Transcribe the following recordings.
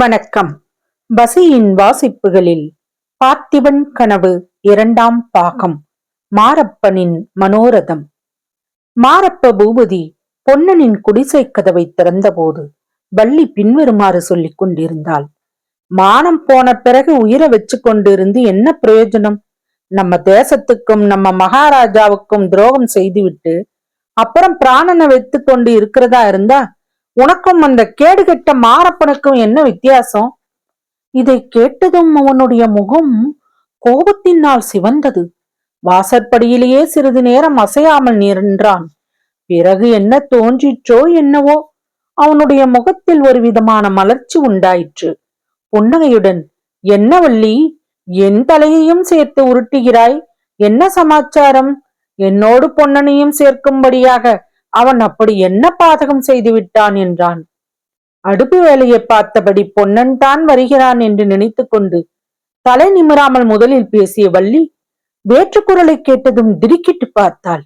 வணக்கம். பசியின் வாசிப்புகளில் பார்த்திபன் கனவு இரண்டாம் பாகம். மாரப்பனின் மனோரதம். மாரப்ப பூபதி பொன்னனின் குடிசை கதவை திறந்தபோது வள்ளி பின்வருமாறு சொல்லிக் கொண்டிருந்தாள். மானம் போன பிறகு உயிரை வச்சு கொண்டிருந்து என்ன பிரயோஜனம்? நம்ம தேசத்துக்கும் நம்ம மகாராஜாவுக்கும் துரோகம் செய்துவிட்டு அப்புறம் பிராணனை வைத்து கொண்டு இருக்கிறதா இருந்தா? உனக்கும் அந்த கேடுகெட்ட மாரப்பனுக்கும் என்ன வித்தியாசம்? இதை கேட்டதும் அவனுடைய முகம் கோபத்தினால் சிவந்தது. வாசற்படியிலேயே சிறிது நேரம் அசையாமல் நின்றான். பிறகு என்ன தோன்றிற்றோ என்னவோ அவனுடைய முகத்தில் ஒரு விதமான மலர்ச்சி உண்டாயிற்று. புன்னகையுடன் என்ன வள்ளி என் தலையையும் சேர்த்து உருட்டுகிறாய்? என்ன சமாச்சாரம்? என்னோடு பொன்னனையும் சேர்க்கும்படியாக அவன் அப்படி என்ன பாதகம் செய்து விட்டான் என்றான். அடுப்பு வேலையை பார்த்தபடி பொன்னன் தான் வருகிறான் என்று நினைத்து கொண்டு தலை நிமிராமல் முதலில் பேசிய வள்ளி வேற்றுக்குரலை கேட்டதும் திடுக்கிட்டு பார்த்தாள்.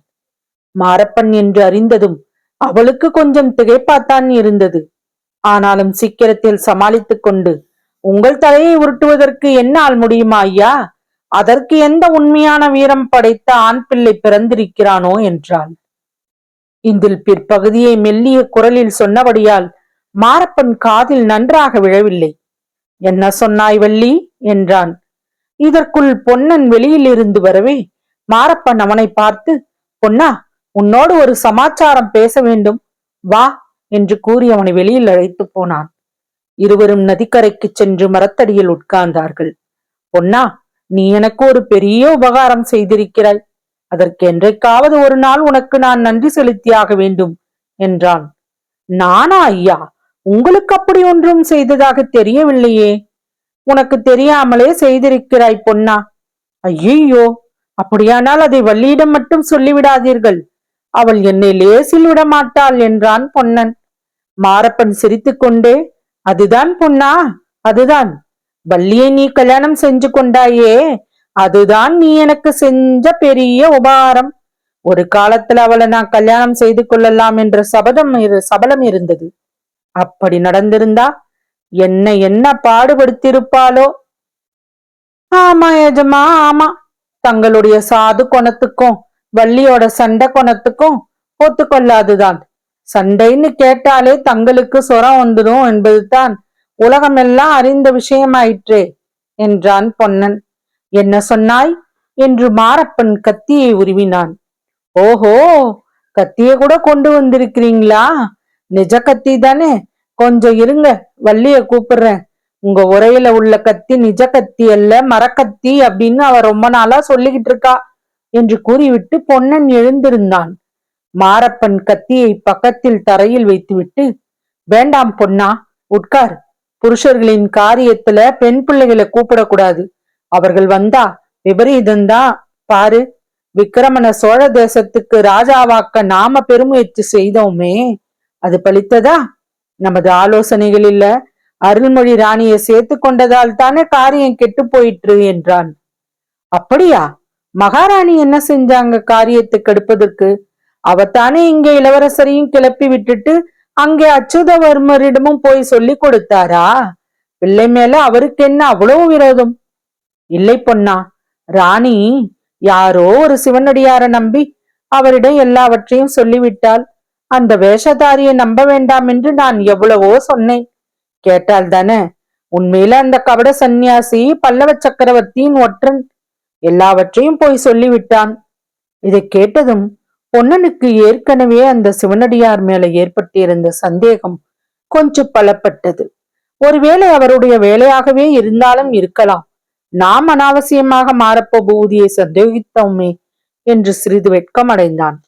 மாரப்பன் என்று அறிந்ததும் அவளுக்கு கொஞ்சம் திகைப்பாத்தான் இருந்தது. ஆனாலும் சீக்கிரத்தில் சமாளித்துக் கொண்டு உங்கள் தலையை உருட்டுவதற்கு என்னால் முடியுமா ஐயா? அதற்கு எந்த உண்மையான வீரம் படைத்த ஆண் பிள்ளை பிறந்திருக்கிறானோ என்றாள். இதில் பிற்பகுதியை மெல்லிய குரலில் சொன்னபடியால் மாரப்பன் காதில் நன்றாக விழவில்லை. என்ன சொன்னாய் வள்ளி? என்றான். இதற்குள் பொன்னன் வெளியில் இருந்து வரவே மாரப்பன் அவனை பார்த்து பொன்னா உன்னோடு ஒரு சமாச்சாரம் பேச வேண்டும். வா என்று கூறி அவனை வெளியில் அழைத்து போனான். இருவரும் நதிக்கரைக்கு சென்று மரத்தடியில் உட்கார்ந்தார்கள். பொன்னா நீ எனக்கு ஒரு பெரிய உபகாரம் செய்திருக்கிறாய். அதற்கு என்றைக்காவது ஒரு நாள் உனக்கு நான் நன்றி செலுத்தியாக வேண்டும் என்றான். நானா ஐயா உங்களுக்கு அப்படி ஒன்றும் செய்ததாக தெரியவில்லையே. உனக்கு தெரியாமலே செய்திருக்கிறாய் பொன்னா. ஐயோ அப்படியானால் அதை வள்ளியிடம் மட்டும் சொல்லிவிடாதீர்கள். அவள் என்னை லேசில் விட மாட்டாள் என்றான் பொன்னன். மாரப்பன் சிரித்துக்கொண்டே அதுதான் பொன்னா அதுதான். வள்ளியை நீ கல்யாணம் செஞ்சு கொண்டாயே அதுதான் நீ எனக்கு செஞ்ச பெரிய உபகாரம் ஒரு காலத்துல அவளை நான் கல்யாணம் செய்து கொள்ளலாம் என்ற சபதம் சபலம் இருந்தது. அப்படி நடந்திருந்தா என்ன என்ன பாடுபடுத்திருப்பாளோ ஆமா எஜமா ஆமா. தங்களுடைய சாது குணத்துக்கும் வள்ளியோட சண்டை குணத்துக்கும் ஒத்துக்கொள்ளாதுதான். சண்டைன்னு கேட்டாலே தங்களுக்கு சொரம் வந்துடும் என்பதுதான். உலகமெல்லாம் அறிந்த விஷயமாயிற்றே என்றான் பொன்னன். என்ன சொன்னாய்? என்று மாரப்பன் கத்தியை உருவினான். ஓஹோ கத்திய கூட கொண்டு வந்திருக்கிறீங்களா? நிஜ கத்தி தானே? கொஞ்சம் இருங்க வள்ளிய கூப்பிடுறேன். உங்க உரையில உள்ள கத்தி நிஜ கத்தி அல்ல மரக்கத்தி அப்படின்னு அவ ரொம்ப நாளா சொல்லிக்கிட்டு இருக்கா என்று கூறிவிட்டு பொன்னன் எழுந்திருந்தான். மாரப்பன் கத்தியை பக்கத்தில் தரையில் வைத்துவிட்டு வேண்டாம் பொன்னா உட்கார். புருஷர்களின் காரியத்துல பெண் பிள்ளைகளை கூப்பிடக்கூடாது. அவர்கள் வந்தா விபரீதம்தான் பாரு விக்கிரமண சோழ தேசத்துக்கு ராஜாவாக்க நாம பெருமுயற்சி செய்தோமே அது பலித்ததா? நமது ஆலோசனைகள் இல்ல. அருள்மொழி ராணியை சேர்த்து கொண்டதால் தானே காரியம் கெட்டு போயிற்று என்றான். அப்படியா? மகாராணி என்ன செஞ்சாங்க காரியத்தை கெடுப்பதற்கு அவத்தானே இங்கே இளவரசரையும் கிளப்பி விட்டுட்டு அங்கே அச்சுதவர்மரிடமும் போய் சொல்லி கொடுத்தாரா? பிள்ளை மேல அவருக்கு என்ன அவ்வளவு விரோதம்? இல்லை பொன்னா ராணி யாரோ ஒரு சிவனடியார நம்பி அவரிடம் எல்லாவற்றையும் சொல்லிவிட்டால் அந்த வேஷதாரியை நம்ப வேண்டாம் என்று நான் எவ்வளவோ சொன்னேன். கேட்டால் தானே உண்மையில அந்த கபட சந்நியாசி பல்லவ சக்கரவர்த்தியின் ஒற்றன். எல்லாவற்றையும் போய் சொல்லிவிட்டான். இதை கேட்டதும் பொன்னனுக்கு ஏற்கனவே அந்த சிவனடியார் மேல ஏற்பட்டிருந்த சந்தேகம் கொஞ்சம் பலப்பட்டது. ஒருவேளை அவருடைய வேலையாகவே இருந்தாலும் இருக்கலாம். நாம் அனாவசியமாக மாறப்போ பூதியை சந்தேகித்தோமே என்று சிறிது வெட்கம் அடைந்தான்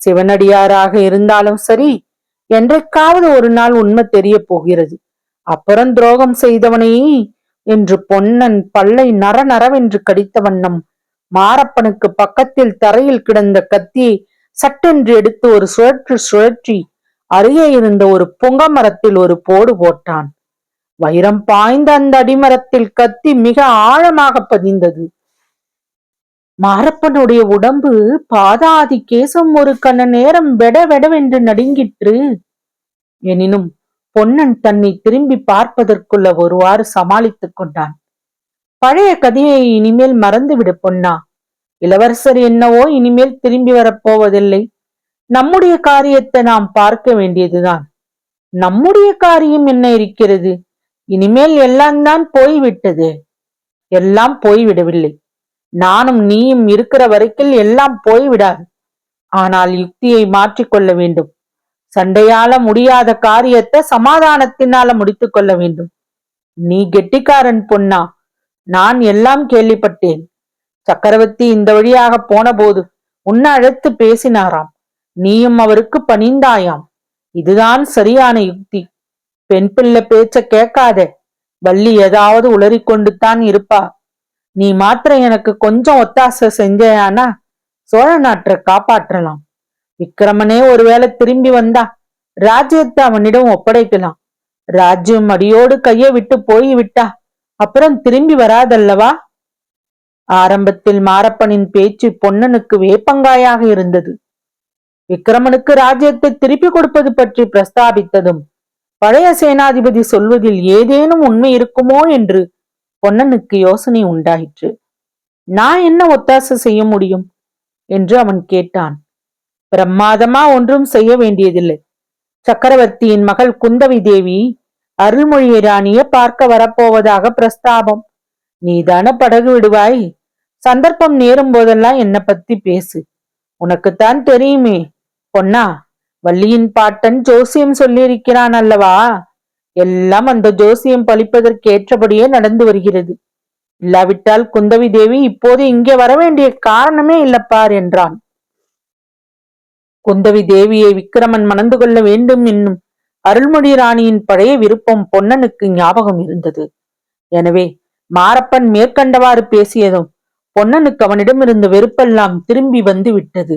சிவனடியாராக இருந்தாலும் சரி என்றைக்காவது ஒரு நாள் உண்மை தெரிய போகிறது. அப்புறம் துரோகம் செய்தவனே என்று பொன்னன் பல்லை நர நரவென்று கடித்த வண்ணம் மாரப்பனுக்கு பக்கத்தில் தரையில் கிடந்த கத்தியை சட்டென்று எடுத்து ஒரு சுழற்று சுழற்றி அருகே இருந்த ஒரு புங்க மரத்தில் ஒரு போடு போட்டான். வைரம் பாய்ந்த அந்த அடிமரத்தில் கத்தி மிக ஆழமாக பதிந்தது. மாரப்பனுடைய உடம்பு பாதாதி கேசம் ஒரு கண்ண நேரம் வெட வெடவென்று நடுங்கிற்று. எனினும் பொன்னன் தன்னை திரும்பி பார்ப்பதற்குள்ள ஒருவாறு சமாளித்துக் கொண்டான். பழைய கதையை இனிமேல் மறந்துவிடு பொன்னா. இளவரசர் என்னவோ இனிமேல் திரும்பி வரப்போவதில்லை. நம்முடைய காரியத்தை நாம் பார்க்க வேண்டியதுதான். நம்முடைய காரியம் என்ன இருக்கிறது? இனிமேல் எல்லாம் தான் போய்விட்டது. எல்லாம் போய்விடவில்லை. நானும் நீயும் இருக்கிற வரைக்கும் எல்லாம் போய்விடாது. ஆனால் யுக்தியை மாற்றிக்கொள்ள வேண்டும். சண்டையால முடியாத காரியத்தை சமாதானத்தினால முடித்துக் கொள்ள வேண்டும். நீ கெட்டிக்காரன் பொன்னா நான் எல்லாம் கேள்விப்பட்டேன். சக்கரவர்த்தி இந்த வழியாக போன போது உன்னை அழைத்து பேசினாராம். நீயும் அவருக்கு பணிந்தாயாம். இதுதான் சரியான யுக்தி. பெண் பிள்ளை பேச்ச கேட்காதே. வள்ளி ஏதாவது உளறிக்கொண்டு தான் இருப்பா. நீ மாத்திர எனக்கு கொஞ்சம் ஒத்தாசை செஞ்சேயானா சோழ நாட்டை காப்பாற்றலாம். விக்கிரமனே ஒருவேளை திரும்பி வந்தா ராஜ்யத்தை அவனிடம் ஒப்படைக்கலாம். ராஜ்யம் அடியோடு கையை விட்டு போய் விட்டா அப்புறம் திரும்பி வராதல்லவா? ஆரம்பத்தில் மாரப்பனின் பேச்சு பொன்னனுக்கு வேப்பங்காயாக இருந்தது. விக்கிரமனுக்கு ராஜ்யத்தை திருப்பி கொடுப்பது பற்றி பிரஸ்தாபித்ததும் பழைய சேனாதிபதி சொல்வதில் ஏதேனும் உண்மை இருக்குமோ என்று பொன்னனுக்கு யோசனை உண்டாயிற்று. நான் என்ன ஒத்தாசை செய்ய முடியும்? என்று அவன் கேட்டான். பிரமாதமா ஒன்றும் செய்ய வேண்டியதில்லை. சக்கரவர்த்தியின் மகள் குந்தவி தேவி அருள்மொழி ராணிய பார்க்க வரப்போவதாக பிரஸ்தாபம். நீதான படகு விடுவாய்? சந்தர்ப்பம் நேரும் போதெல்லாம் என்ன பத்தி பேசு. உனக்குத்தான் தெரியுமே பொன்னா. வள்ளியின் பாட்டன் ஜோசியம் சொல்லியிருக்கிறான் அல்லவா? எல்லாம் அந்த ஜோசியம் பழிப்பதற்கேற்றபடியே நடந்து வருகிறது. இல்லாவிட்டால் குந்தவி தேவி இப்போது இங்கே வர வேண்டிய காரணமே இல்லப்பார் என்றான். குந்தவி தேவியை விக்கிரமன் மணந்து கொள்ள வேண்டும் என்னும் அருள்மொழி ராணியின் பழைய விருப்பம் பொன்னனுக்கு ஞாபகம் இருந்தது. எனவே மாரப்பன் மேற்கண்டவாறு பேசியதும் பொன்னனுக்கு அவனிடமிருந்த வெறுப்பெல்லாம் திரும்பி வந்து விட்டது.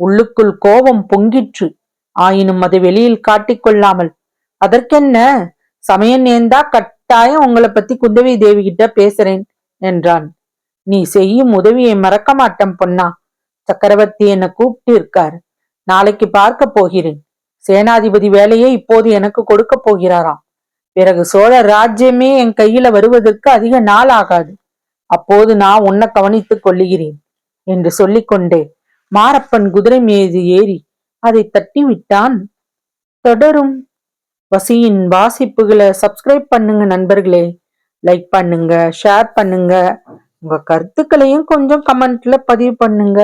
உள்ளுக்குள் கோபம் பொங்கிற்று. ஆயினும் அதை வெளியில் காட்டிக்கொள்ளாமல் அதற்கென்ன? சமயம் நேர்ந்தா கட்டாயம் உங்களை பத்தி குந்தவி தேவி கிட்ட பேசுறேன் என்றான். நீ செய்யும் உதவியை மறக்க மாட்டேன் பொன்னா. சக்கரவர்த்தி என்னை கூப்பிட்டு இருக்கார் நாளைக்கு பார்க்க போகிறேன். சேனாதிபதி வேலையை இப்போது எனக்கு கொடுக்க போகிறாராம் பிறகு சோழ ராஜ்யமே என் கையில வருவதற்கு அதிக நாள் ஆகாது. அப்போது நான் உன்னை கவனித்துக் கொள்ளுகிறேன் என்று சொல்லிக்கொண்டே மாரப்பன் குதிரை மீது ஏறி அதை தட்டி விட்டான் தொடரும். வசியின் வாசிப்புகளை சப்ஸ்கிரைப் பண்ணுங்க நண்பர்களே. லைக் பண்ணுங்க ஷேர் பண்ணுங்க. உங்க கருத்துக்களையும் கொஞ்சம் கமெண்ட்ல பதிவு பண்ணுங்க.